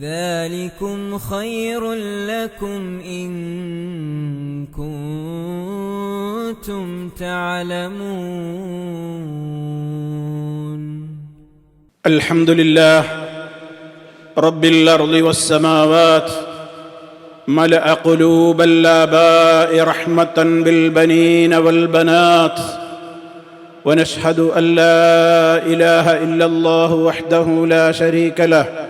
ذلكم خير لكم إن كنتم تعلمون. الحمد لله رب الأرض والسماوات ملأ قلوب الآباء رحمة بالبنين والبنات ونشهد أن لا إله إلا الله وحده لا شريك له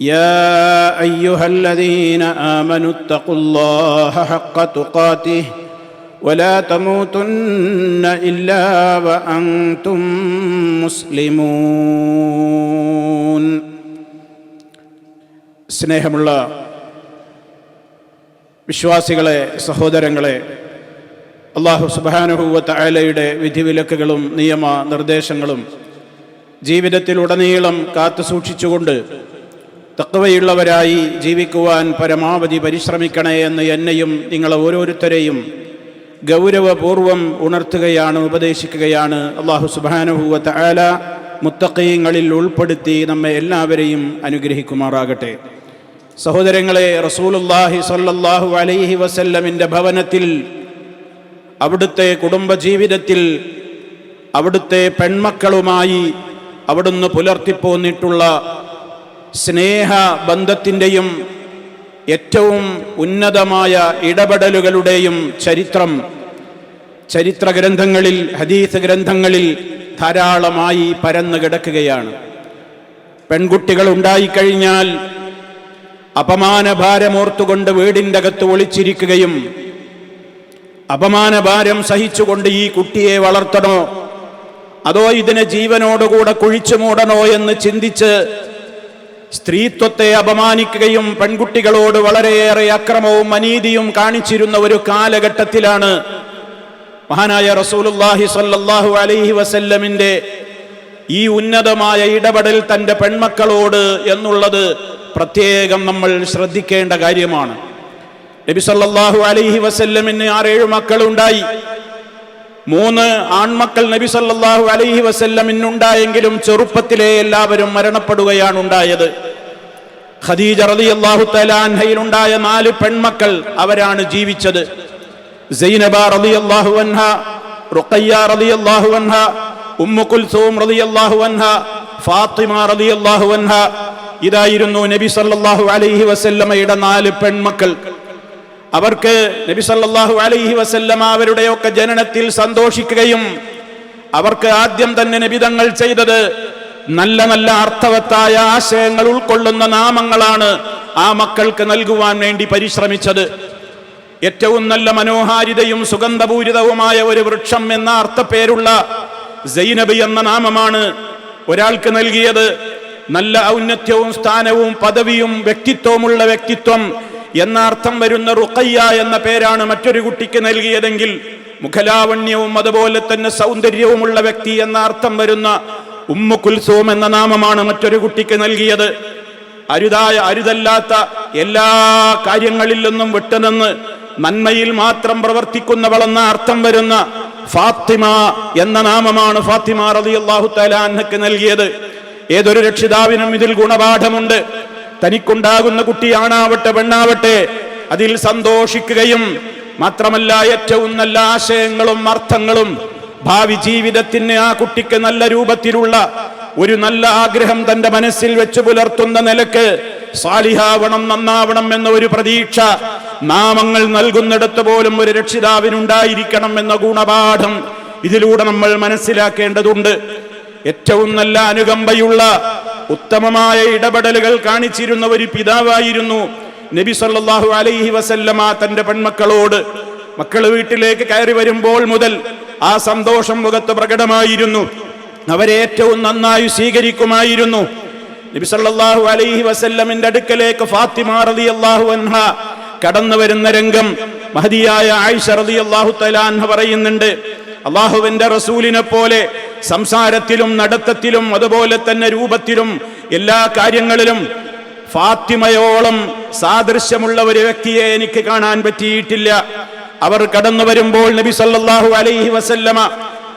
يا ايها الذين امنوا اتقوا الله حق تقاته ولا تموتن الا وانتم مسلمون സ്നേഹമുള്ള വിശ്വാസികളെ സഹോദരങ്ങളെ അള്ളാഹു സുബാനുഹൂവത്ത ആലയുടെ വിധിവിലക്കുകളും നിയമ നിർദ്ദേശങ്ങളും ജീവിതത്തിലുടനീളം കാത്തു സൂക്ഷിച്ചുകൊണ്ട് തക്കവയുള്ളവരായി ജീവിക്കുവാൻ പരമാവധി പരിശ്രമിക്കണേ എന്ന് എന്നെയും നിങ്ങളെ ഓരോരുത്തരെയും ഗൗരവപൂർവം ഉണർത്തുകയാണ് ഉപദേശിക്കുകയാണ്. അള്ളാഹു സുബാനുഭൂവത്ത് ആല മുത്തക്കയങ്ങളിൽ ഉൾപ്പെടുത്തി നമ്മെ എല്ലാവരെയും അനുഗ്രഹിക്കുമാറാകട്ടെ. സഹോദരങ്ങളെ റസൂലുല്ലാഹി സല്ലാഹു അലൈഹി വസല്ലമിന്റെ ഭവനത്തിൽ അവിടുത്തെ കുടുംബജീവിതത്തിൽ അവിടുത്തെ പെൺമക്കളുമായി അവിടുന്ന് പുലർത്തിപ്പോന്നിട്ടുള്ള സ്നേഹ ബന്ധത്തിന്റെയും ഏറ്റവും ഉന്നതമായ ഇടപെടലുകളുടെയും ചരിത്രം ചരിത്ര ഗ്രന്ഥങ്ങളിൽ ഹദീസ് ഗ്രന്ഥങ്ങളിൽ ധാരാളമായി പരന്നു കിടക്കുകയാണ്. പെൺകുട്ടികൾ ഉണ്ടായിക്കഴിഞ്ഞാൽ അപമാനഭാരമോർത്തുകൊണ്ട് വീടിന്റെ അകത്ത് ഒളിച്ചിരിക്കുകയും അപമാനഭാരം സഹിച്ചുകൊണ്ട് ഈ കുട്ടിയെ വളർത്തണോ? അതോ ഇതിനെ ജീവനോടുകൂടെ കുഴിച്ചു മൂടണോ എന്ന് ചിന്തിച്ച് സ്ത്രീത്വത്തെ അപമാനിക്കുകയും പെൺകുട്ടികളോട് വളരെയേറെ അക്രമവും അനീതിയും കാണിച്ചിരുന്ന ഒരു കാലഘട്ടത്തിലാണ് മഹാനായ റസൂലുല്ലാഹി സല്ലാഹു അലൈഹി വസല്ലമിന്റെ ഈ ഉന്നതമായ ഇടപെടൽ തന്റെ പെൺമക്കളോട് എന്നുള്ളത് പ്രത്യേകം നമ്മൾ ശ്രദ്ധിക്കേണ്ട കാര്യമാണ്. നബി സല്ലാഹു അലൈഹി വസല്ലമിന് ആറേഴ് മക്കളുണ്ടായി. മൂന്ന് ആൺമക്കൾ നബി സല്ലാഹു അലൈഹി വസല്ലമിനുണ്ടായെങ്കിലും ചെറുപ്പത്തിലെ എല്ലാവരും മരണപ്പെടുകയാണ് ഉണ്ടായത്. ഖദീജ റളിയല്ലാഹു അള്ളാഹു തലാൻഹയിലുണ്ടായ നാല് പെൺമക്കൾ അവരാണ് ജീവിച്ചത്. സൈനബ റളിയല്ലാഹു അൻഹ റുഖയ്യ റളിയല്ലാഹു അൻഹ ഉമ്മു കുൽസൂം റളിയല്ലാഹു അൻഹ ഫാത്തിമ റളിയല്ലാഹു അൻഹ ഇതായിരുന്നു നബി സല്ലല്ലാഹു അലൈഹി വസല്ലമയുടെ നാല് പെൺമക്കൾ. അവർക്ക് നബി സല്ലാഹു അലൈഹി വസല്ലം അവരുടെയൊക്കെ ജനനത്തിൽ സന്തോഷിക്കുകയും അവർക്ക് ആദ്യം തന്നെ നബിതങ്ങൾ ചെയ്തത് നല്ല നല്ല അർത്ഥവത്തായ ആശയങ്ങൾ ഉൾക്കൊള്ളുന്ന നാമങ്ങളാണ് ആ മക്കൾക്ക് നൽകുവാൻ വേണ്ടി പരിശ്രമിച്ചത്. ഏറ്റവും നല്ല മനോഹാരിതയും സുഗന്ധപൂരിതവുമായ ഒരു വൃക്ഷം എന്ന അർത്ഥപ്പേരുള്ള സൈനബി എന്ന നാമമാണ് ഒരാൾക്ക് നൽകിയത്. നല്ല ഔന്നത്യവും സ്ഥാനവും പദവിയും വ്യക്തിത്വമുള്ള വ്യക്തിത്വം എന്ന അർത്ഥം വരുന്ന റുഖയ്യ എന്ന പേരാണ് മറ്റൊരു കുട്ടിക്ക് നൽകിയതെങ്കിൽ മുഖലാവണ്യവും അതുപോലെ തന്നെ സൗന്ദര്യവുമുള്ള വ്യക്തി എന്ന അർത്ഥം വരുന്ന ഉമ്മു കുൽസൂം എന്ന നാമമാണ് മറ്റൊരു കുട്ടിക്ക് നൽകിയത്. അരുതായ അരുതല്ലാത്ത എല്ലാ കാര്യങ്ങളിൽ നിന്നും വിട്ടുനിന്ന് നന്മയിൽ മാത്രം പ്രവർത്തിക്കുന്നവളെന്ന അർത്ഥം വരുന്ന ഫാത്തിമ എന്ന നാമമാണ് ഫാത്തിമ റളിയല്ലാഹു നൽകിയത്. ഏതൊരു രക്ഷിതാവിനും ഇതിൽ ഗുണപാഠമുണ്ട്. തനിക്കുണ്ടാകുന്ന കുട്ടിയാണാവട്ടെ പെണ്ണാവട്ടെ അതിൽ സന്തോഷിക്കുകയും മാത്രമല്ല ഏറ്റവും നല്ല ആശയങ്ങളും അർത്ഥങ്ങളും ഭാവി ജീവിതത്തിന് ആ കുട്ടിക്ക് നല്ല രൂപത്തിലുള്ള ഒരു നല്ല ആഗ്രഹം തന്റെ മനസ്സിൽ വെച്ച് പുലർത്തുന്ന നിലയ്ക്ക് സാലിഹാവണം നന്നാവണം എന്ന ഒരു പ്രതീക്ഷ നാമങ്ങൾ നൽകുന്നിടത്ത് പോലും ഒരു രക്ഷിതാവിനുണ്ടായിരിക്കണം എന്ന ഗുണപാഠം ഇതിലൂടെ നമ്മൾ മനസ്സിലാക്കേണ്ടതുണ്ട്. ഏറ്റവും നല്ല അനുകമ്പയുള്ള ഉത്തമമായ ഇടപെടലുകൾ കാണിച്ചിരുന്ന ഒരു പിതാവായിരുന്നു നബി സല്ലാഹു അലൈഹി വസല്ലമ തന്റെ പെൺമക്കളോട്. മക്കൾ വീട്ടിലേക്ക് കയറി വരുമ്പോൾ മുതൽ ആ സന്തോഷം മുഖത്ത് പ്രകടമായിരുന്നു. അവരെ ഏറ്റവും നന്നായി സ്വീകരിക്കുമായിരുന്നു. നബി സല്ലാഹു അലൈഹി വസല്ലമിന്റെ അടുക്കലേക്ക് ഫാത്തിമ റളിയല്ലാഹു അൻഹ കടന്നു വരുന്ന രംഗം മഹതിയായ ആയിഷ റളിയല്ലാഹു തആല അൻഹ പറയുന്നുണ്ട്. അള്ളാഹുവിന്റെ റസൂലിനെ പോലെ സംസാരത്തിലും നടത്തത്തിലും അതുപോലെ തന്നെ രൂപത്തിലും എല്ലാ കാര്യങ്ങളിലും ഫാത്തിമയോളം സാദൃശ്യമുള്ള ഒരു വ്യക്തിയെ എനിക്ക് കാണാൻ പറ്റിയിട്ടില്ല. അവർ കടന്നു വരുമ്പോൾ നബി സല്ലാഹു അലൈഹി വസല്ലമ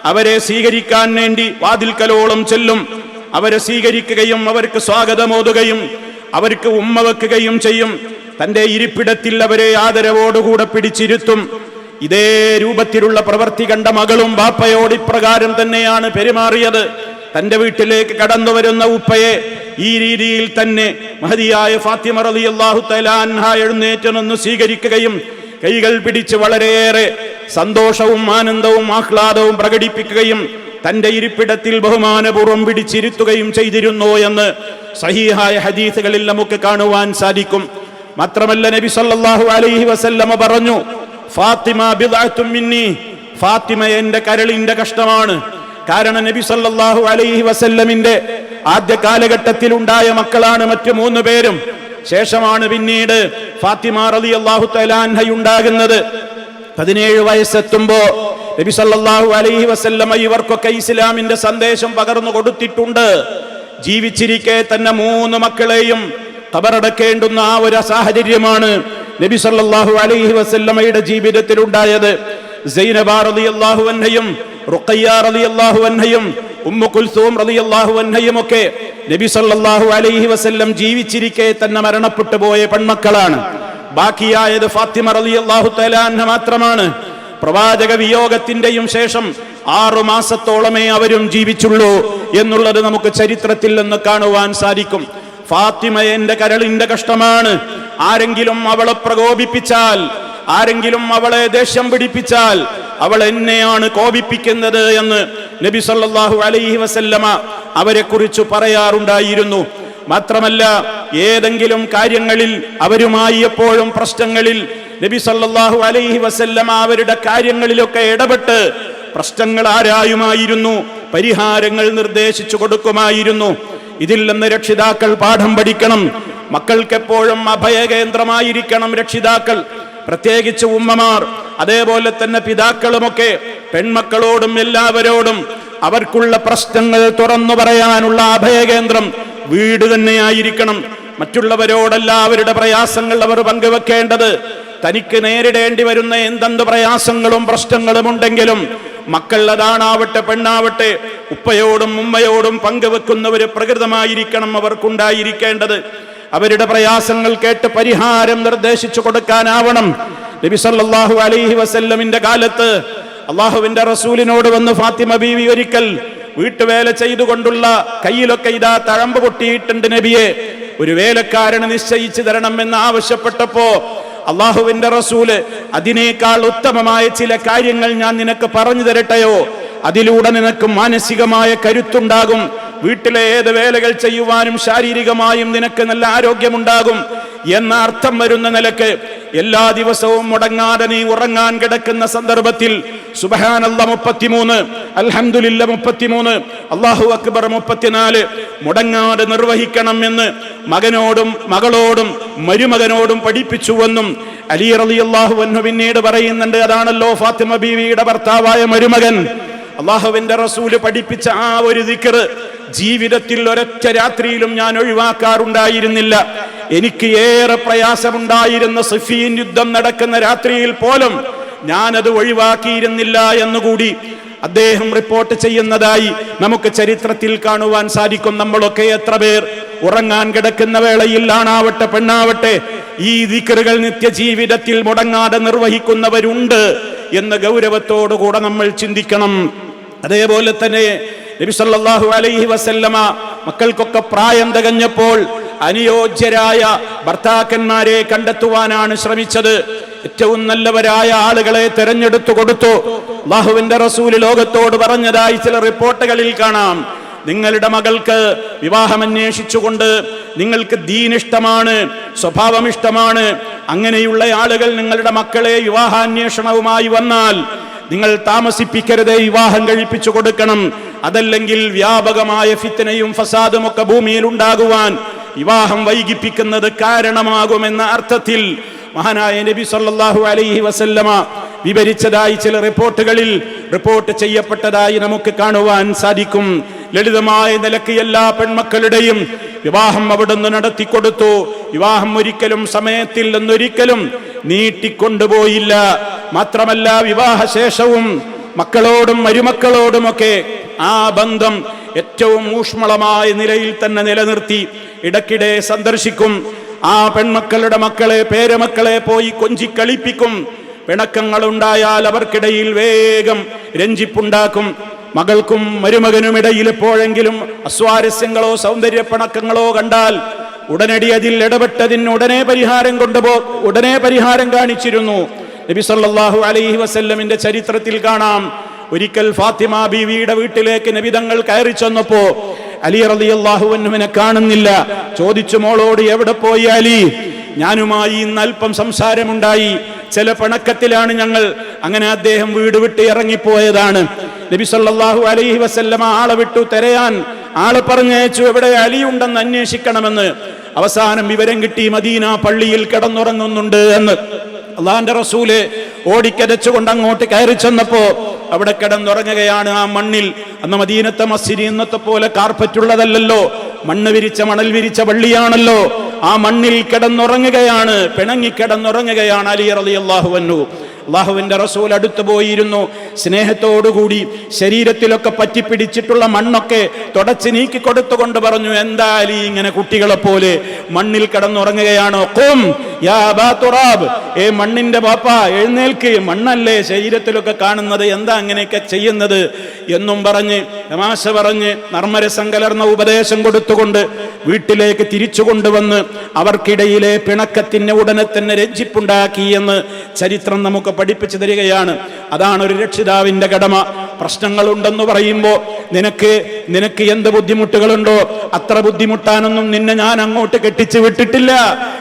അവരെ സ്വീകരിക്കാൻ വേണ്ടി വാതിൽക്കലോളം ചെല്ലും. അവരെ സ്വീകരിക്കുകയും അവർക്ക് സ്വാഗതമോതുകയും അവർക്ക് ഉമ്മ വെക്കുകയും ചെയ്യും. തന്റെ ഇരിപ്പിടത്തിൽ അവരെ ആദരവോടുകൂടെ പിടിച്ചിരുത്തും. ഇതേ രൂപത്തിലുള്ള പ്രവൃത്തി കണ്ട മകളും ബാപ്പയോട് ഇപ്രകാരം തന്നെയാണ് പെരുമാറിയത്. തന്റെ വീട്ടിലേക്ക് കടന്നു വരുന്ന ഉപ്പയെ ഈ രീതിയിൽ തന്നെ മഹതിയായ ഫാത്തിമ റളിയല്ലാഹു അള്ളാഹു തലാൻഹ എഴുന്നേറ്റ് നിന്ന് സ്വീകരിക്കുകയും കൈകൾ പിടിച്ച് വളരെയേറെ സന്തോഷവും ആനന്ദവും ആഹ്ലാദവും പ്രകടിപ്പിക്കുകയും തന്റെ ഇരിപ്പിടത്തിൽ ബഹുമാനപൂർവം പിടിച്ചിരുത്തുകയും ചെയ്തിരുന്നു എന്ന് സഹീഹായ ഹദീസുകളിൽ നമുക്ക് കാണുവാൻ സാധിക്കും. മാത്രമല്ല നബി സല്ലാഹു അലൈഹി വസല്ലമ പറഞ്ഞു ഫാത്തിമ മിന്നി. ഫാത്തിമ എന്റെ കരളിന്റെ കഷ്ടമാണ്. കാരണം നബി സല്ലല്ലാഹു അലൈഹി വസല്ലമിന്റെ ആദ്യ കാലഘട്ടത്തിൽ ഉണ്ടായ മക്കളാണ് മറ്റു മൂന്ന് പേരും. ശേഷമാണ് പിന്നീട് ഫാത്തിമ റളിയല്ലാഹു തആല അൻഹയുണ്ടാകുന്നത്. പതിനേഴ് വയസ്സെത്തുമ്പോ നബി സല്ലല്ലാഹു അലൈഹി വസല്ലമ ഇവർക്കൊക്കെ ഇസ്ലാമിന്റെ സന്ദേശം പകർന്നു കൊടുത്തിട്ടുണ്ട്. ജീവിച്ചിരിക്കെ തന്നെ മൂന്ന് മക്കളെയും കബറടക്കേണ്ടുന്ന ആ ഒരു സാഹചര്യമാണ്. നബി സല്ലല്ലാഹു അലൈഹി വസല്ലമയുടെ ജീവിതത്തിൽ ഉണ്ടായത് സൈനബ റളിയല്ലാഹു അൻഹയും റുഖയ്യ റളിയല്ലാഹു അൻഹയും ഉമ്മു കുൽസൂം റളിയല്ലാഹു അൻഹയും ഒക്കെ നബി സല്ലല്ലാഹു അലൈഹി വസല്ലം ജീവിച്ചിരിക്കെ തന്നെ മരണപ്പെട്ടു പോയ പെൺമക്കളാണ്. ബാക്കിയായത് ഫാത്തിമ റളിയല്ലാഹു തആല മാത്രമാണ്. പ്രവാചക വിയോഗത്തിന്റെയും ശേഷം ആറു മാസത്തോളമേ അവരും ജീവിച്ചുള്ളൂ എന്നുള്ളത് നമുക്ക് ചരിത്രത്തിൽ നിന്ന് കാണുവാൻ സാധിക്കും. ഫാത്തിമ എന്റെ കരളിന്റെ കഷ്ടമാണ്. ആരെങ്കിലും അവളെ പ്രകോപിപ്പിച്ചാൽ ആരെങ്കിലും അവളെ ദേഷ്യം പിടിപ്പിച്ചാൽ അവൾ എന്നെയാണ് കോപിപ്പിക്കുന്നത് എന്ന് നബി സല്ലാഹു അലൈഹി വസല്ലമ അവരെ കുറിച്ച് പറയാറുണ്ടായിരുന്നു. മാത്രമല്ല ഏതെങ്കിലും കാര്യങ്ങളിൽ അവരുമായി എപ്പോഴും പ്രശ്നങ്ങളിൽ നബി സല്ലാഹു അലൈഹി വസല്ലമ അവരുടെ കാര്യങ്ങളിലൊക്കെ ഇടപെട്ട് പ്രശ്നങ്ങൾ ആരായുമായിരുന്നു പരിഹാരങ്ങൾ നിർദ്ദേശിച്ചു കൊടുക്കുമായിരുന്നു. ഇതിൽ നിന്ന് രക്ഷിതാക്കൾ പാഠം പഠിക്കണം. മക്കൾക്കെപ്പോഴും അഭയകേന്ദ്രമായിരിക്കണം രക്ഷിതാക്കൾ. പ്രത്യേകിച്ച് ഉമ്മമാർ അതേപോലെ തന്നെ പിതാക്കളുമൊക്കെ പെൺമക്കളോടും എല്ലാവരോടും അവർക്കുള്ള പ്രശ്നങ്ങൾ തുറന്നു പറയാനുള്ള അഭയകേന്ദ്രം വീട് തന്നെയായിരിക്കണം. മറ്റുള്ളവരോടല്ല അവരുടെ പ്രയാസങ്ങൾ അവർ പങ്കുവെക്കേണ്ടത്. തനിക്ക് നേരിടേണ്ടി വരുന്ന എന്തെന്ത് പ്രയാസങ്ങളും പ്രശ്നങ്ങളും ഉണ്ടെങ്കിലും മക്കൾ അതാണാവട്ടെ പെണ്ണാവട്ടെ ഉപ്പയോടും ഉമ്മയോടും പങ്കുവെക്കുന്നവര് പ്രകൃതമായിരിക്കണം അവർക്കുണ്ടായിരിക്കേണ്ടത്. അവരുടെ പ്രയാസങ്ങൾ കേട്ട് പരിഹാരം നിർദ്ദേശിച്ചു കൊടുക്കാനാവണം. നബി സല്ലല്ലാഹു അലൈഹി വസല്ലമിന്റെ കാലത്ത് അള്ളാഹുവിന്റെ റസൂലിനോട് വന്ന് ഫാത്തിമ ബീവി ഒരിക്കൽ വീട്ടുവേല ചെയ്തുകൊണ്ടുള്ള കയ്യിലൊക്കെ ഇതാ തഴമ്പ് പൊട്ടിയിട്ടുണ്ട് നബിയെ. ഒരു വേലക്കാരന് നിശ്ചയിച്ചു തരണം എന്ന് ആവശ്യപ്പെട്ടപ്പോ അള്ളാഹുവിന്റെ റസൂൽ അതിനേക്കാൾ ഉത്തമമായ ചില കാര്യങ്ങൾ ഞാൻ നിനക്ക് പറഞ്ഞു തരട്ടെയോ? അതിലൂടെ നിനക്ക് മാനസികമായ കരുത്തുണ്ടാകും. വീട്ടിലെ ഏത് വേലകൾ ചെയ്യുവാനും ശാരീരികമായും നിനക്ക് നല്ല ആരോഗ്യമുണ്ടാകും. എന്ന അർത്ഥം വരുന്ന നിലയ്ക്ക് എല്ലാ ദിവസവും മുടങ്ങാതെ നീ ഉറങ്ങാൻ കിടക്കുന്ന സന്ദർഭത്തിൽ സുബഹാനല്ല മുപ്പത്തിമൂന്ന് അൽഹംദുലില്ല മുപ്പത്തിമൂന്ന് അള്ളാഹു അക്ബർ മുപ്പത്തിനാല് മുടങ്ങാതെ നിർവഹിക്കണം എന്ന് മകനോടും മകളോടും മരുമകനോടും പഠിപ്പിച്ചുവെന്നും അലി റളിയല്ലാഹു അൻഹു പിന്നീട് പറയുന്നുണ്ട് അതാണല്ലോ ഫാത്തിമ ബീവിയുടെ ഭർത്താവായ മരുമകൻ. അള്ളാഹുവിന്റെ റസൂൽ പഠിപ്പിച്ച ആ ഒരു ദിക്കറ് ജീവിതത്തിൽ ഒരൊറ്റ രാത്രിയിലും ഞാൻ ഒഴിവാക്കാറുണ്ടായിരുന്നില്ല. എനിക്ക് ഏറെ പ്രയാസമുണ്ടായിരുന്ന സിഫീൻ യുദ്ധം നടക്കുന്ന രാത്രിയിൽ പോലും ഞാനത് ഒഴിവാക്കിയിരുന്നില്ല എന്നുകൂടി അദ്ദേഹം റിപ്പോർട്ട് ചെയ്യുന്നതായി നമുക്ക് ചരിത്രത്തിൽ കാണുവാൻ സാധിക്കും. നമ്മളൊക്കെ എത്ര പേർ ഉറങ്ങാൻ കിടക്കുന്ന വേളയിൽ ആണാവട്ടെ പെണ്ണാവട്ടെ ഈ ദിക്കറുകൾ നിത്യജീവിതത്തിൽ മുടങ്ങാതെ നിർവഹിക്കുന്നവരുണ്ട് എന്ന ഗൗരവത്തോടുകൂടെ നമ്മൾ ചിന്തിക്കണം. അതേപോലെ തന്നെ നബി സല്ലല്ലാഹു അലൈഹി വസല്ലമ മക്കൾക്കൊക്കെ പ്രായം തികഞ്ഞപ്പോൾ അനുയോജ്യരായ ഭർത്താക്കന്മാരെ കണ്ടെത്തുവാനാണ് ശ്രമിച്ചത്. ഏറ്റവും നല്ലവരായ ആളുകളെ തെരഞ്ഞെടുത്തു കൊടുത്തു. അള്ളാഹുവിന്റെ റസൂൽ ലോകത്തോട് പറഞ്ഞതായി ചില റിപ്പോർട്ടുകളിൽ കാണാം. നിങ്ങളുടെ മകൾക്ക് വിവാഹം അന്വേഷിച്ചുകൊണ്ട് നിങ്ങൾക്ക് ദീനിഷ്ടമാണ് സ്വഭാവം ഇഷ്ടമാണ് അങ്ങനെയുള്ള ആളുകൾ നിങ്ങളുടെ മക്കളെ വിവാഹാന്വേഷണവുമായി വന്നാൽ നിങ്ങൾ താമസിപ്പിക്കരുത് വിവാഹം കഴിപ്പിച്ചു കൊടുക്കണം. അതല്ലെങ്കിൽ വ്യാപകമായ ഫിത്തനയും ഫസാദും ഒക്കെ ഭൂമിയിൽ ഉണ്ടാകുവാൻ വിവാഹം വൈകിപ്പിക്കുന്നത് കാരണമാകുമെന്ന അർത്ഥത്തിൽ മഹാനായ നബി സല്ലല്ലാഹു അലൈഹി വസല്ലമ വിവരിച്ചതായി ചില റിപ്പോർട്ടുകളിൽ റിപ്പോർട്ട് ചെയ്യപ്പെട്ടതായി നമുക്ക് കാണുവാൻ സാധിക്കും. ലളിതമായ നിലയ്ക്ക് എല്ലാ പെൺമക്കളുടെയും വിവാഹം അവിടുന്ന് നടത്തിക്കൊടുത്തു. വിവാഹം ഒരിക്കലും സമയത്തിൽ നിന്നൊരിക്കലും നീട്ടിക്കൊണ്ടുപോയില്ല. മാത്രമല്ല വിവാഹശേഷവും മക്കളോടും മരുമക്കളോടുമൊക്കെ ആ ബന്ധം ഏറ്റവും ഊഷ്മളമായ നിലയിൽ തന്നെ നിലനിർത്തി ഇടക്കിടെ സന്ദർശിക്കും. ആ പെൺമക്കളുടെ മക്കളെ പേരമക്കളെ പോയി കൊഞ്ചി കളിപ്പിക്കും പിണക്കങ്ങൾ അവർക്കിടയിൽ വേഗം രഞ്ജിപ്പുണ്ടാക്കും. മകൾക്കും മരുമകനുമിടയിൽ എപ്പോഴെങ്കിലും അസ്വാരസ്യങ്ങളോ സൗന്ദര്യ പണക്കങ്ങളോ കണ്ടാൽ ഉടനടി അതിൽ ഇടപെട്ടതിന് ഉടനെ പരിഹാരം കൊണ്ടുപോ ഉടനെ പരിഹാരം കാണിച്ചിരുന്നു. നബി സല്ലാഹു അലൈഹി വസല്ലമിന്റെ ചരിത്രത്തിൽ കാണാം. ഒരിക്കൽ ഫാത്തിമ ബീവിയുടെ വീട്ടിലേക്ക് നബിതങ്ങൾ കയറി ചെന്നപ്പോ അലി റളിയല്ലാഹുവിനെ കാണുന്നില്ല. ചോദിച്ചു മോളോട് എവിടെ പോയി അലി? ഞാനുമായി ഇന്ന് അല്പം സംസാരമുണ്ടായി. ചില പണക്കത്തിലാണ് ഞങ്ങൾ. അങ്ങനെ അദ്ദേഹം വീട് വിട്ട് ഇറങ്ങിപ്പോയതാണ്. നബി സല്ലാഹു അലൈഹി വസല്ലമ ആളെ വിട്ടു തെരയാൻ ആളെ പറഞ്ഞയച്ചു എവിടെ അലിയുണ്ടെന്ന് അന്വേഷിക്കണമെന്ന്. അവസാനം വിവരം കിട്ടി മദീന പള്ളിയിൽ കിടന്നുറങ്ങുന്നുണ്ട് എന്ന്. അള്ളാന്റെ റസൂൽ ഓടിക്കരച്ചുകൊണ്ട് അങ്ങോട്ട് കയറി ചെന്നപ്പോ അവിടെ കിടന്നുറങ്ങുകയാണ് ആ മണ്ണിൽ. അന്ന് മദീനത്തെ മസ്ജിദ് ഇന്നത്തെ പോലെ കാർപ്പറ്റുള്ളതല്ലല്ലോ. മണ്ണ് വിരിച്ച മണൽ വിരിച്ച പള്ളിയാണല്ലോ. ആ മണ്ണിൽ കിടന്നുറങ്ങുകയാണ് പിണങ്ങി കിടന്നുറങ്ങുകയാണ് അലി റളി അള്ളാഹു വന്നു അള്ളാഹുവിന്റെ റസൂൽ അടുത്തു പോയിരുന്നു. സ്നേഹത്തോടുകൂടി ശരീരത്തിലൊക്കെ പറ്റിപ്പിടിച്ചിട്ടുള്ള മണ്ണൊക്കെ തുടച്ച് നീക്കി കൊടുത്തുകൊണ്ട് പറഞ്ഞു എന്തായാലും ഇങ്ങനെ കുട്ടികളെ പോലെ മണ്ണിൽ കിടന്നുറങ്ങുകയാണോ? കോം യാ അബാ തുറാബ്. ഏ മണ്ണിന്റെ പാപ്പ എഴുന്നേൽക്ക്. മണ്ണല്ലേ ശരീരത്തിലൊക്കെ കാണുന്നത്? എന്താ അങ്ങനെയൊക്കെ ചെയ്യുന്നത്? എന്നും പറഞ്ഞ് തമാശ പറഞ്ഞ് നർമ്മരസം കലർന്ന ഉപദേശം കൊടുത്തുകൊണ്ട് വീട്ടിലേക്ക് തിരിച്ചു കൊണ്ടുവന്ന് അവർക്കിടയിലെ പിണക്കത്തിന് ഉടനെ തന്നെ രഞ്ജിപ്പുണ്ടാക്കി എന്ന് ചരിത്രം നമുക്ക് പഠിപ്പിച്ചു തരികയാണ്. അതാണ് ഒരു രക്ഷിതാവിന്റെ കടമ. പ്രശ്നങ്ങളുണ്ടെന്ന് പറയുമ്പോൾ നിനക്ക് നിനക്ക് എന്ത് ബുദ്ധിമുട്ടുകളുണ്ടോ? അത്ര ബുദ്ധിമുട്ടാനൊന്നും നിന്നെ ഞാൻ അങ്ങോട്ട് കെട്ടിച്ചു വിട്ടിട്ടില്ല.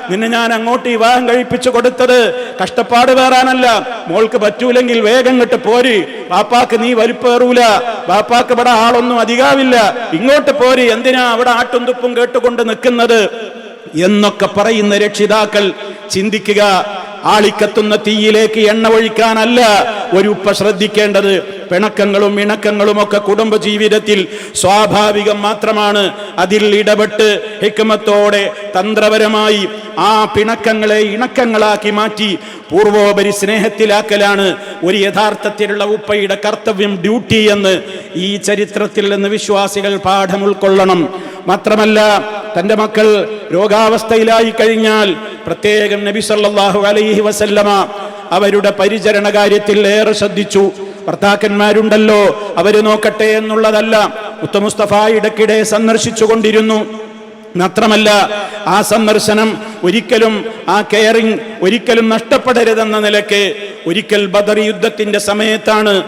നിന്നെ ഞാൻ അങ്ങോട്ട് വിവാഹം കഴിപ്പിച്ചു കൊടുത്തത് കഷ്ടപ്പാട് വേറാനല്ല. മോൾക്ക് പറ്റൂലെങ്കിൽ വേഗം കിട്ട് പോരി. ബാപ്പാക്ക് നീ വലിപ്പേറൂല ബാപ്പാക്ക് ഇവിടെ ആളൊന്നും അധികാവില്ല. ഇങ്ങോട്ട് പോരി. എന്തിനാ അവിടെ ആട്ടും തുപ്പും കേട്ടുകൊണ്ട് നിൽക്കുന്നത്? എന്നൊക്കെ പറയുന്ന രക്ഷിതാക്കൾ ചിന്തിക്കുക. ആളിക്കത്തുന്ന തീയിലേക്ക് എണ്ണ ഒഴിക്കാനല്ല. ഒരു ഉപ്പ ശ്രദ്ധിക്കേണ്ടത് പിണക്കങ്ങളും ഇണക്കങ്ങളും ഒക്കെ കുടുംബ ജീവിതത്തിൽ സ്വാഭാവികം മാത്രമാണ്. അതിൽ ഇടപെട്ട് ഹിക്മത്തോടെ തന്ത്രപരമായി ആ പിണക്കങ്ങളെ ഇണക്കങ്ങളാക്കി മാറ്റി പൂർവോപരി സ്നേഹത്തിലാക്കലാണ് ഒരു യഥാർത്ഥത്തിലുള്ള ഉപ്പയുടെ കർത്തവ്യം ഡ്യൂട്ടി എന്ന് ഈ ചരിത്രത്തിൽ നിന്ന് വിശ്വാസികൾ പാഠം ഉൾക്കൊള്ളണം. മാത്രമല്ല തന്റെ മക്കൾ രോഗാവസ്ഥയിലായി കഴിഞ്ഞാൽ പ്രത്യേകം നബി സല്ലല്ലാഹു അലൈഹി വസല്ലമ അവരുടെ പരിചരണ കാര്യത്തിൽ ഏറെ ശ്രദ്ധിച്ചു. ഭർത്താക്കന്മാരുണ്ടല്ലോ അവർ നോക്കട്ടെ എന്നുള്ളതല്ല. ഉത്തമുസ്തഫ ഇടയ്ക്കിടെ സന്ദർശിച്ചു കൊണ്ടിരുന്നു മാത്രമല്ല ആ സന്ദർശനം ഒരിക്കലും ആ കെയറിംഗ് ഒരിക്കലും നഷ്ടപ്പെടരുതെന്ന നിലയ്ക്ക് ഒരിക്കൽ ബദർ യുദ്ധത്തിന്റെ സമയത്താണ്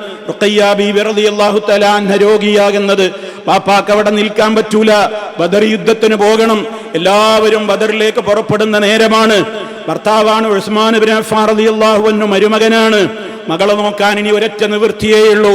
രോഗിയാകുന്നത്. പാപ്പാക്ക് അവിടെ നിൽക്കാൻ പറ്റൂല. ബദർ യുദ്ധത്തിന് പോകണം. എല്ലാവരും ബദറിലേക്ക് പുറപ്പെടുന്ന നേരമാണ്. ഭർത്താവാണ് ഉസ്മാൻ റളിയല്ലാഹു അൻഹു മരുമകനാണ്. മകളെ നോക്കാൻ ഇനി ഒരൊറ്റ നിവൃത്തിയേയുള്ളൂ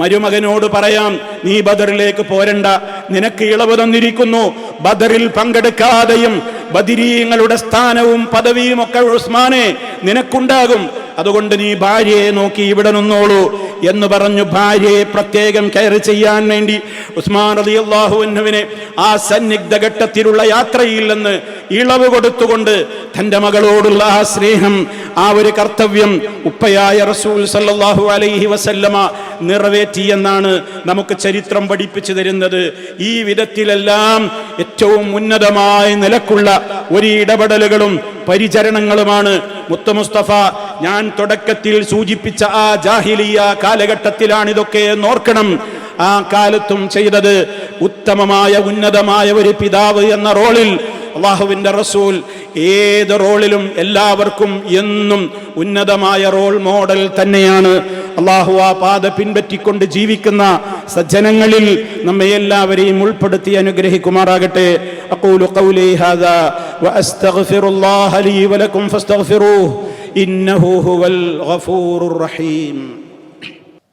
മരുമകനോട് പറയാം നീ ബദറിലേക്ക് പോരണ്ട. നിനക്ക് ഇളവ് തന്നിരിക്കുന്നു. ബദറിൽ പങ്കെടുക്കാതെയും ബദിരീങ്ങളുടെ സ്ഥാനവും പദവിയും ഒക്കെ ഉസ്മാനെ നിനക്കുണ്ടാകും. അതുകൊണ്ട് നീ ഭാര്യയെ നോക്കി ഇവിടെ നിന്നോളൂ എന്ന് പറഞ്ഞു ഭാര്യയെ പ്രത്യേകം കയറി ചെയ്യാൻ വേണ്ടി ഉസ്മാൻ അലി അള്ളാഹുവിനെ ആ സന്നിഗ്ധ ഘട്ടത്തിലുള്ള യാത്രയിൽ നിന്ന് ഇളവ് കൊടുത്തുകൊണ്ട് തന്റെ മകളോടുള്ള ആ സ്നേഹം ആ ഒരു കർത്തവ്യം ഉപ്പയായ റസൂൽ സല്ലാഹു അലൈഹി വസല്ലമ നിറവേറ്റി എന്നാണ് നമുക്ക് ചരിത്രം പഠിപ്പിച്ചു തരുന്നത്. ഈ വിധത്തിലെല്ലാം ഏറ്റവും ഉന്നതമായ നിലക്കുള്ള ഒരു ഇടപെടലുകളും പരിചരണങ്ങളുമാണ്. മുത്ത മുസ്തഫ ഞാൻ തുടക്കത്തിൽ സൂചിപ്പിച്ച ആ ജാഹിലിയ കാലഘട്ടത്തിലാണ് ഇതൊക്കെ നോർക്കണം ആ കാലത്തും ചെയ്തത് ഉത്തമമായ ഉന്നതമായ ഒരു പിതാവ് എന്ന റോളിൽ അള്ളാഹുവിന്റെ റസൂൽ ഏത് റോളിലും എല്ലാവർക്കും എന്നും ഉന്നതമായ റോൾ മോഡൽ തന്നെയാണ്. അള്ളാഹു ആ പാത പിൻപറ്റിക്കൊണ്ട് ജീവിക്കുന്ന സജ്ജനങ്ങളിൽ നമ്മെ എല്ലാവരെയും ഉൾപ്പെടുത്തി അനുഗ്രഹിക്കുമാറാകട്ടെ. അഖൂലു കൗലേ ഹാദാ. وأستغفر الله لي ولكم فاستغفروه إنه هو الغفور الرحيم.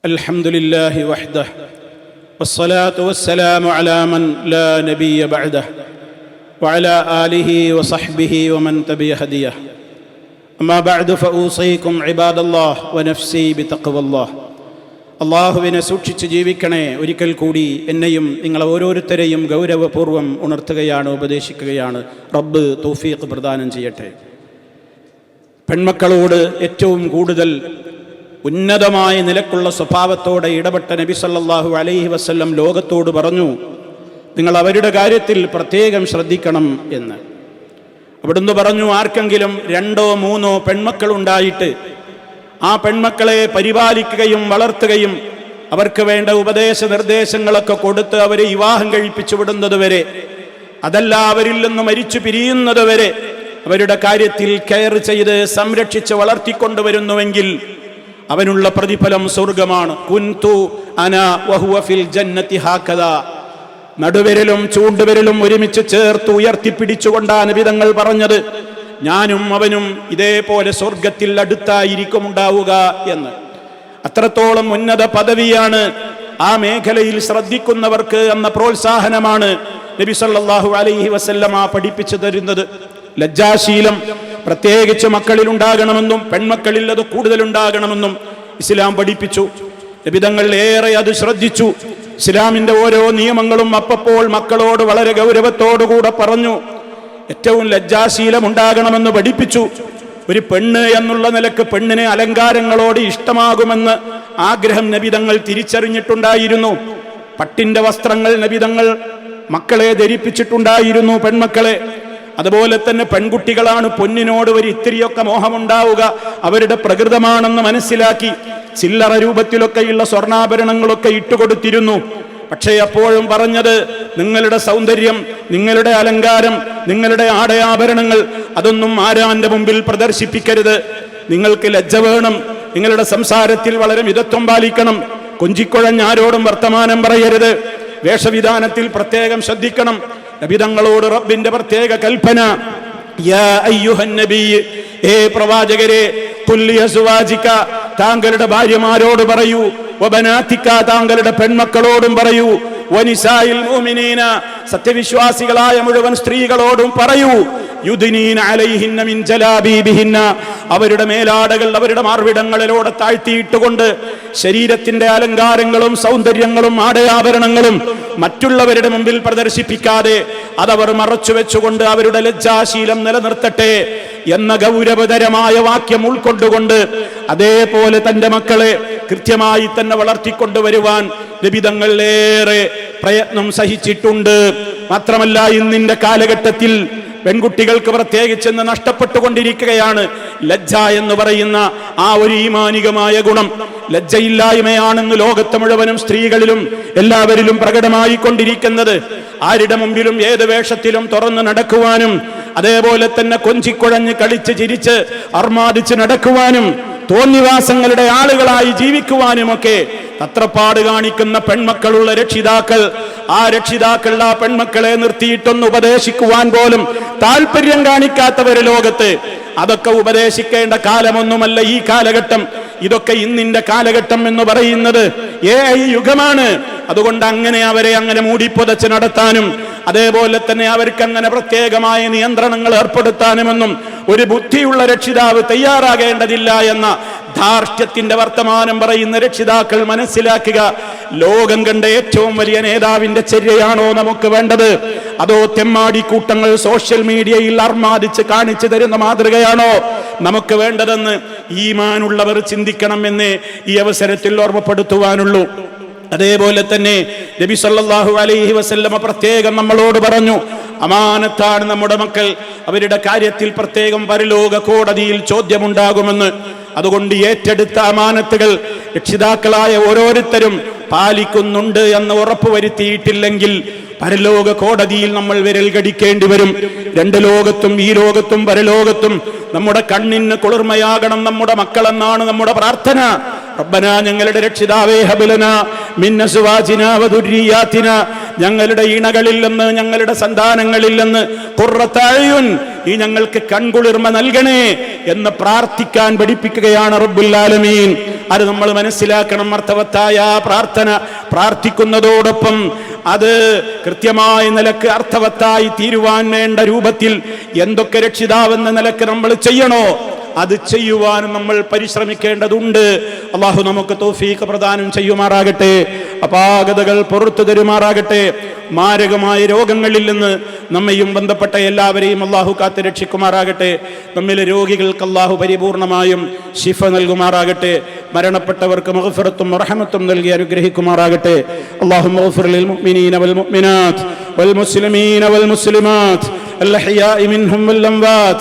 الحمد لله وحده والصلاة والسلام على من لا نبي بعده وعلى آله وصحبه ومن تبي هديه. أما بعد فأوصيكم عباد الله ونفسي بتقوى الله. അള്ളാഹുവിനെ സൂക്ഷിച്ച് ജീവിക്കണേ ഒരിക്കൽ കൂടി എന്നെയും നിങ്ങളെ ഓരോരുത്തരെയും ഗൗരവപൂർവം ഉണർത്തുകയാണ് ഉപദേശിക്കുകയാണ്. റബ്ബ് തൗഫീഖ് പ്രദാനം ചെയ്യട്ടെ. പെൺമക്കളോട് ഏറ്റവും കൂടുതൽ ഉന്നതമായ നിലക്കുള്ള സ്വഭാവത്തോടെ ഇടപെട്ട നബി സല്ലാഹു അലൈഹി വസ്ല്ലം ലോകത്തോട് പറഞ്ഞു നിങ്ങൾ അവരുടെ കാര്യത്തിൽ പ്രത്യേകം ശ്രദ്ധിക്കണം എന്ന്. അവിടുന്ന് പറഞ്ഞു ആർക്കെങ്കിലും രണ്ടോ മൂന്നോ പെൺമക്കളുണ്ടായിട്ട് ആ പെൺമക്കളെ പരിപാലിക്കുകയും വളർത്തുകയും അവർക്ക് വേണ്ട ഉപദേശ നിർദ്ദേശങ്ങളൊക്കെ കൊടുത്ത് അവരെ വിവാഹം കഴിപ്പിച്ചു വിടുന്നത് വരെ അതല്ല അവരിൽ നിന്ന് മരിച്ചു പിരിയുന്നത് വരെ അവരുടെ കാര്യത്തിൽ കെയർ ചെയ്ത് സംരക്ഷിച്ച് വളർത്തിക്കൊണ്ടുവരുന്നുവെങ്കിൽ അവനുള്ള പ്രതിഫലം സ്വർഗമാണ് കുൻതു അന വഹുവ ഫിൽ ജന്നതി ഹാക്കദ നടുവിരലും ചൂണ്ടുവിരലും ഒരുമിച്ച് ചേർത്ത് ഉയർത്തിപ്പിടിച്ചുകൊണ്ടാണ് വിധങ്ങൾ പറഞ്ഞത്. ഞാനും അവനും ഇതേപോലെ സ്വർഗത്തിൽ അടുത്തായിരിക്കും ഉണ്ടാവുക എന്ന്. അത്രത്തോളം ഉന്നത പദവിയാണ് ആ മേഖലയിൽ ശ്രദ്ധിക്കുന്നവർക്ക് എന്ന പ്രോത്സാഹനമാണ് നബി സല്ലാഹു അലൈഹി വസല്ലമ പഠിപ്പിച്ചു തരുന്നത്. ലജ്ജാശീലം പ്രത്യേകിച്ച് മക്കളിൽ ഉണ്ടാകണമെന്നും പെൺമക്കളിൽ അത് കൂടുതൽ ഉണ്ടാകണമെന്നും ഇസ്ലാം പഠിപ്പിച്ചു. ലഭിതങ്ങൾ ഏറെ അത് ശ്രദ്ധിച്ചു. ഇസ്ലാമിന്റെ ഓരോ നിയമങ്ങളും അപ്പപ്പോൾ മക്കളോട് വളരെ ഗൗരവത്തോടുകൂടെ പറഞ്ഞു. ഏറ്റവും ലജ്ജാശീലം ഉണ്ടാകണമെന്ന് പഠിപ്പിച്ചു. ഒരു പെണ്ണ് എന്നുള്ള നിലയ്ക്ക് പെണ്ണിന് അലങ്കാരങ്ങളോട് ഇഷ്ടമാകുമെന്ന് ആഗ്രഹം നബിതങ്ങൾ തിരിച്ചറിഞ്ഞിട്ടുണ്ടായിരുന്നു. പട്ടിന്റെ വസ്ത്രങ്ങൾ നബിതങ്ങൾ മക്കളെ ധരിപ്പിച്ചിട്ടുണ്ടായിരുന്നു പെൺമക്കളെ. അതുപോലെ തന്നെ പെൺകുട്ടികളാണ് പൊന്നിനോട് ഒരു ഇത്തിരിയൊക്കെ മോഹമുണ്ടാവുക. അവരുടെ പ്രകൃതമാണെന്ന് മനസ്സിലാക്കി ചില്ലറ രൂപത്തിലൊക്കെയുള്ള സ്വർണാഭരണങ്ങളൊക്കെ ഇട്ടുകൊടുത്തിരുന്നു. പക്ഷേ അപ്പോഴും പറഞ്ഞത് നിങ്ങളുടെ സൗന്ദര്യം നിങ്ങളുടെ അലങ്കാരം നിങ്ങളുടെ ആടയാഭരണങ്ങൾ അതൊന്നും ആരാന്റെ മുമ്പിൽ പ്രദർശിപ്പിക്കരുത്. നിങ്ങൾക്ക് ലജ്ജ വേണം നിങ്ങളുടെ സംസാരത്തിൽ വളരെ മിതത്വം പാലിക്കണം. കൊഞ്ചിക്കുഴഞ്ഞ് ആരോടും വർത്തമാനം പറയരുത്. വേഷവിധാനത്തിൽ പ്രത്യേകം ശ്രദ്ധിക്കണം. നബിതങ്ങളോട് റബ്ബിന്റെ പ്രത്യേക കൽപ്പന. ഏ പ്രവാചകരെ താങ്കളുടെ ഭാര്യമാരോട് പറയൂ. താങ്കളുടെ പെൺമക്കളോടും പറയൂ വനിസായിൽ സത്യവിശ്വാസികളായ മുഴുവൻ സ്ത്രീകളോടും പറയൂ. അവരുടെ മേലാടകൾ അവരുടെ മാർവിടങ്ങളിലൂടെ താഴ്ത്തിയിട്ടുകൊണ്ട് ശരീരത്തിന്റെ അലങ്കാരങ്ങളും സൗന്ദര്യങ്ങളും ആടയാഭരണങ്ങളും മറ്റുള്ളവരുടെ മുമ്പിൽ പ്രദർശിപ്പിക്കാതെ അതവർ മറച്ചു വെച്ചുകൊണ്ട് അവരുടെ ലജ്ജാശീലം നിലനിർത്തട്ടെ എന്ന ഗൗരവതരമായ വാക്യം ഉൾക്കൊണ്ടുകൊണ്ട് അതേപോലെ തന്റെ മക്കളെ കൃത്യമായി തന്നെ വളർത്തിക്കൊണ്ടുവരുവാൻ ലഭിതങ്ങളിലേറെ പ്രയത്നം സഹിച്ചിട്ടുണ്ട്. മാത്രമല്ല ഇന്നിന്റെ കാലഘട്ടത്തിൽ പെൺകുട്ടികൾക്ക് പ്രത്യേകിച്ച് ഇന്ന് നഷ്ടപ്പെട്ടുകൊണ്ടിരിക്കുകയാണ്. ലജ്ജ എന്ന് പറയുന്ന ആ ഒരു ഈമാനികമായ ഗുണം ലജ്ജയില്ലായ്മയാണെന്ന് ലോകത്ത് മുഴുവനും സ്ത്രീകളിലും എല്ലാവരിലും പ്രകടമായി കൊണ്ടിരിക്കുന്നത് ആരുടെ മുമ്പിലും ഏത് വേഷത്തിലും തുറന്ന് നടക്കുവാനും അതേപോലെ തന്നെ കൊഞ്ചിക്കുഴഞ്ഞ് കളിച്ച് ചിരിച്ച് അർമാദിച്ച് നടക്കുവാനും തോന്നിവാസങ്ങളുടെ ആളുകളായി ജീവിക്കുവാനുമൊക്കെ തത്രപ്പാട് കാണിക്കുന്ന പെൺമക്കളുള്ള രക്ഷിതാക്കൾ ആ രക്ഷിതാക്കൾ ആ പെൺമക്കളെ നിർത്തിയിട്ടൊന്ന് ഉപദേശിക്കുവാൻ പോലും താല്പര്യം കാണിക്കാത്തവര് ലോകത്ത്. അതൊക്കെ ഉപദേശിക്കേണ്ട കാലമൊന്നുമല്ല ഈ കാലഘട്ടം. ഇതൊക്കെ ഇന്നിന്റെ കാലഘട്ടം എന്ന് പറയുന്നത് ഏ യുഗമാണ്. അതുകൊണ്ട് അങ്ങനെ അവരെ അങ്ങനെ മൂടിപ്പൊതച്ച് നടത്താനും അതേപോലെ തന്നെ അവർക്ക് അങ്ങനെ പ്രത്യേകമായ നിയന്ത്രണങ്ങൾ ഏർപ്പെടുത്താനുമെന്നും ഒരു ബുദ്ധിയുള്ള രക്ഷിതാവ് തയ്യാറാകേണ്ടതില്ല എന്ന ധാർഷ്ട്യത്തിന്റെ വർത്തമാനം പറയുന്ന രക്ഷിതാക്കൾ മനസ്സിലാക്കുക ലോകം കണ്ട ഏറ്റവും വലിയ നേതാവിന്റെ ചര്യയാണോ നമുക്ക് വേണ്ടത്? അതോ തെമ്മാടി കൂട്ടങ്ങൾ സോഷ്യൽ മീഡിയയിൽ അർമാദിച്ച് കാണിച്ചു തരുന്ന മാതൃകയാണോ നമുക്ക് വേണ്ടതെന്ന് ഈമാനുള്ളവർ ചിന്തിക്കണം എന്ന് ഈ അവസരത്തിൽ ഓർമ്മപ്പെടുത്തുവാനുള്ളൂ. അതേപോലെ തന്നെ നബി സല്ലല്ലാഹു അലൈഹി വസല്ലമ പ്രത്യേകം നമ്മളോട് പറഞ്ഞു അമാനത്താണ് നമ്മുടെ മക്കൾ. അവരുടെ കാര്യത്തിൽ പ്രത്യേകം പരലോക കോടതിയിൽ ചോദ്യമുണ്ടാകുമെന്ന്. അതുകൊണ്ട് ഏറ്റെടുത്ത അമാനത്തുകൾ രക്ഷിതാക്കളായ ഓരോരുത്തരും പാലിക്കുന്നുണ്ട് എന്ന് ഉറപ്പുവരുത്തിയിട്ടില്ലെങ്കിൽ പരലോക കോടതിയിൽ നമ്മൾ വിരൽ കടിക്കേണ്ടി വരും. രണ്ട് ലോകത്തും ഈ ലോകത്തും പരലോകത്തും നമ്മുടെ കണ്ണിന് കുളിർമയാകണം നമ്മുടെ മക്കളെന്നാണ് നമ്മുടെ പ്രാർത്ഥന. റബ്ബന ഞങ്ങളുടെ രക്ഷിതാവേ ഹബലന മിന്നസുവാചിന വധുര്യാത്തിന ഞങ്ങളുടെ ഇണകളിൽ നിന്ന് ഞങ്ങളുടെ സന്താനങ്ങളിൽ നിന്ന് കുറത്തായുൻ ഈ ഞങ്ങൾക്ക് കൺകുളിർമ നൽകണേ എന്ന് പ്രാർത്ഥിക്കാൻ പഠിപ്പിക്കുകയാണ് റബ്ബുല്ലാലമീൻ. അത് നമ്മൾ മനസ്സിലാക്കണം അർത്ഥവത്തായ പ്രാർത്ഥന പ്രാർത്ഥിക്കുന്നതോടൊപ്പം അത് കൃത്യമായ നിലയ്ക്ക് അർത്ഥവത്തായി തീരുവാൻ വേണ്ട രൂപത്തിൽ എന്തൊക്കെ രക്ഷിതാവെന്ന നിലയ്ക്ക് നമ്മൾ ചെയ്യണോ? അത് ചെയ്യുവാനും നമ്മൾ പരിശ്രമിക്കേണ്ടതുണ്ട് അള്ളാഹു നമുക്ക് തോഫീക്ക് പ്രദാനം ചെയ്യുമാറാകട്ടെ അപാകതകൾ പുറത്തു തരുമാറാകട്ടെ മാരകമായ രോഗങ്ങളിൽ നിന്ന് നമ്മയും ബന്ധപ്പെട്ട എല്ലാവരെയും അള്ളാഹു കാത്ത് രക്ഷിക്കുമാറാകട്ടെ നമ്മിലെ രോഗികൾക്ക് അള്ളാഹു പരിപൂർണമായും ശിഫ നൽകുമാറാകട്ടെ മരണപ്പെട്ടവർക്ക് മഹഫിറത്തും റഹമത്തും നൽകി അനുഗ്രഹിക്കുമാറാകട്ടെ അള്ളാഹു മഗ്ഫിർ മുഅ്മിനീന വൽ മുഅ്മിനാത്ത് വൽ മുസ്ലിമീന വൽ മുസ്ലിമാത്ത് الأحياء منهم والأموات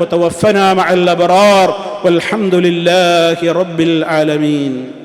وتوفنا مع الأبرار والحمد لله رب العالمين.